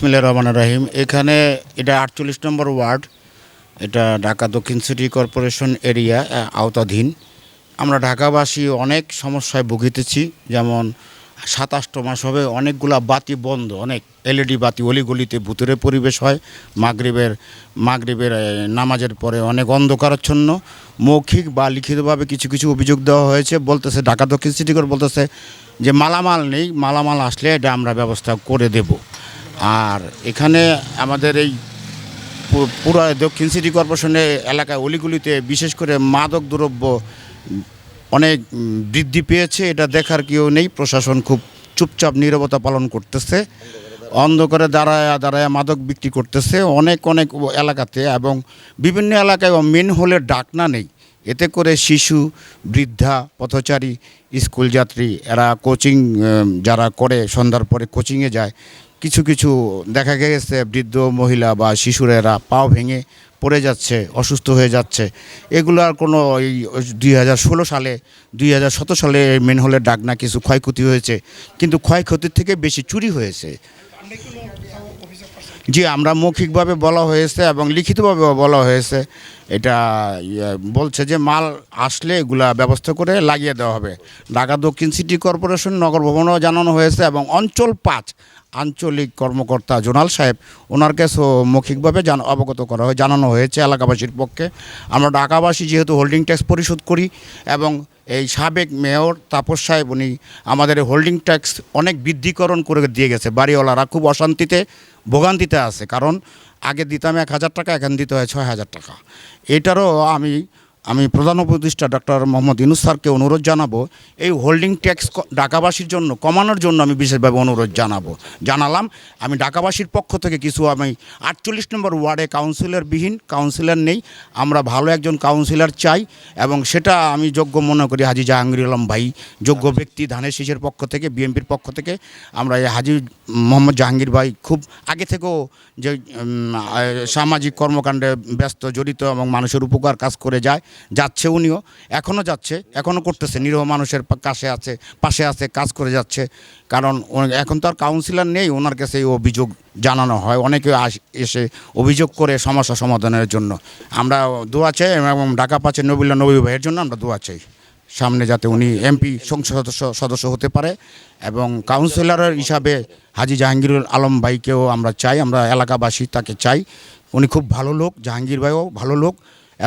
বিসমিল্লা রহমান রাহিম। এখানে এটা আটচল্লিশ নম্বর ওয়ার্ড। এটা ঢাকা দক্ষিণ সিটি কর্পোরেশন এরিয়া আওতাধীন। আমরা ঢাকাবাসী অনেক সমস্যায় ভুগিতেছি। যেমন সাতাশটো মাস হবে, অনেকগুলা বাতি বন্ধ, অনেক এলইডি বাতি অলিগলিতে ভূতুরে পরিবেশ হয়। মাগরিবের মাগরিবের নামাজের পরে অনেক অন্ধকারাচ্ছন্ন। মৌখিক বা লিখিতভাবে কিছু কিছু অভিযোগ দেওয়া হয়েছে। বলতেছে, ঢাকা দক্ষিণ সিটি কর বলতেছে যে, মালামাল নেই, মালামাল আসলে এটা আমরা ব্যবস্থা করে দেব। আর এখানে আমাদের এই পুরো দক্ষিণ সিটি কর্পোরেশনের এলাকায় অলিগুলিতে বিশেষ করে মাদক দ্রব্য অনেক বৃদ্ধি পেয়েছে, এটা দেখার কেউ নেই। প্রশাসন খুব চুপচাপ নীরবতা পালন করতেছে, অন্ধকারে দাঁড়ায় দাঁড়ায় মাদক বিক্রি করতেছে। অনেক অনেক এলাকাতে এবং বিভিন্ন এলাকায় মেন হলে ডাকনা নেই। এতে করে শিশু, বৃদ্ধা, পথচারী, স্কুল যাত্রী, এরা কোচিং যারা করে, সন্ধ্যার পরে কোচিংয়ে যায়, কিছু কিছু দেখা গেছে বৃদ্ধ মহিলা বা শিশুরেরা পাও ভেঙে পড়ে যাচ্ছে, অসুস্থ হয়ে যাচ্ছে। এগুলো আর কোনো এই দুই হাজার ষোলো সালে, দুই হাজার সতেরো সালে মেন হলের ডাকনা কিছু ক্ষয়ক্ষতি হয়েছে, কিন্তু ক্ষয়ক্ষতির থেকে বেশি চুরি হয়েছে। জি আমরা মৌখিকভাবে বলা হয়েছে এবং লিখিতভাবে বলা হয়েছে। এটা ইয়ে, বলছে যে মাল আসলে এগুলা ব্যবস্থা করে লাগিয়ে দেওয়া হবে। ঢাকা দক্ষিণ সিটি কর্পোরেশন নগর ভবনেও জানানো হয়েছে এবং অঞ্চল পাঁচ আঞ্চলিক কর্মকর্তা জোনাল সাহেব ওনার কাছেও মৌখিকভাবে জান অবগত করা হয় জানানো হয়েছে এলাকাবাসীর পক্ষে। আমরা ঢাকাবাসী যেহেতু হোল্ডিং ট্যাক্স পরিশোধ করি এবং এই সাবেক মেয়র তাপস সাহেব, উনি আমাদের হোল্ডিং ট্যাক্স অনেক বৃদ্ধিকরণ করে দিয়ে গেছে। বাড়িওয়ালারা খুব অশান্তিতে, ভোগান্তিতে আছে। কারণ আগে দিতাম এক হাজার টাকা, এখন দিতে হয় ছয় হাজার টাকা। এটারও আমি আমি প্রধান উপদেষ্টা ডক্টর মোহাম্মদ ইনুস স্যারকে অনুরোধ জানাব, এই হোল্ডিং ট্যাক্স ঢাকাবাসীর জন্য কমানোর জন্য আমি বিশেষভাবে অনুরোধ জানাব। জানালাম, আমি ঢাকাবাসীর পক্ষ থেকে কিছু আমি আটচল্লিশ নম্বর ওয়ার্ডে কাউন্সিলর বিহীন, কাউন্সিলর নেই, আমরা ভালো একজন কাউন্সিলর চাই এবং সেটা আমি যোগ্য মনে করি হাজি জাহাঙ্গীর আলম ভাই, যোগ্য ব্যক্তি ধানের শীষের পক্ষ থেকে, বিএনপির পক্ষ থেকে। আমরা এই হাজি মোহাম্মদ জাহাঙ্গীর ভাই খুব আগে থেকেও যে সামাজিক কর্মকাণ্ডে ব্যস্ত, জড়িত এবং মানুষের উপকার কাজ করে যায়। যাচ্ছে উনিও, এখনও যাচ্ছে, এখনও করতেছে, নিরীহ মানুষের কাছে আছে, পাশে আছে, কাজ করে যাচ্ছে। কারণ এখন তো আর কাউন্সিলর নেই, ওনার কাছে এই অভিযোগ জানানো হয়, অনেকে আস- এসে অভিযোগ করে সমস্যা সমাধানের জন্য। আমরা দোয়া চাই, এবং ঢাকা পাচ্ছে নবীল্লা নবী ভাইয়ের জন্য আমরা দোয়া চাই। সামনে যাতে উনি এমপি সংসদ সদস্য সদস্য হতে পারে, এবং কাউন্সিলরের হিসাবে হাজি জাহাঙ্গীর আলম ভাইকেও আমরা চাই, আমরা এলাকাবাসী তাকে চাই। উনি খুব ভালো লোক, জাহাঙ্গীর ভাইও ভালো লোক।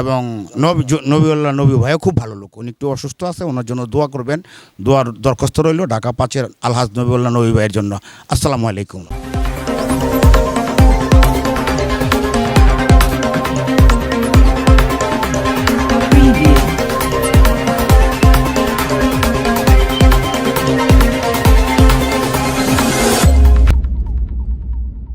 এবং নবী নবীউল্লাহ নবী ভাইও খুব ভালো লোক। উনি একটু অসুস্থ আছে, ওনার জন্য দোয়া করবেন। দোয়ার দরখাস্ত রইল ঢাকা পাঁচের আলহাজ নবীউল্লাহ নবী ভাইয়ের জন্য। আসসালামু আলাইকুম।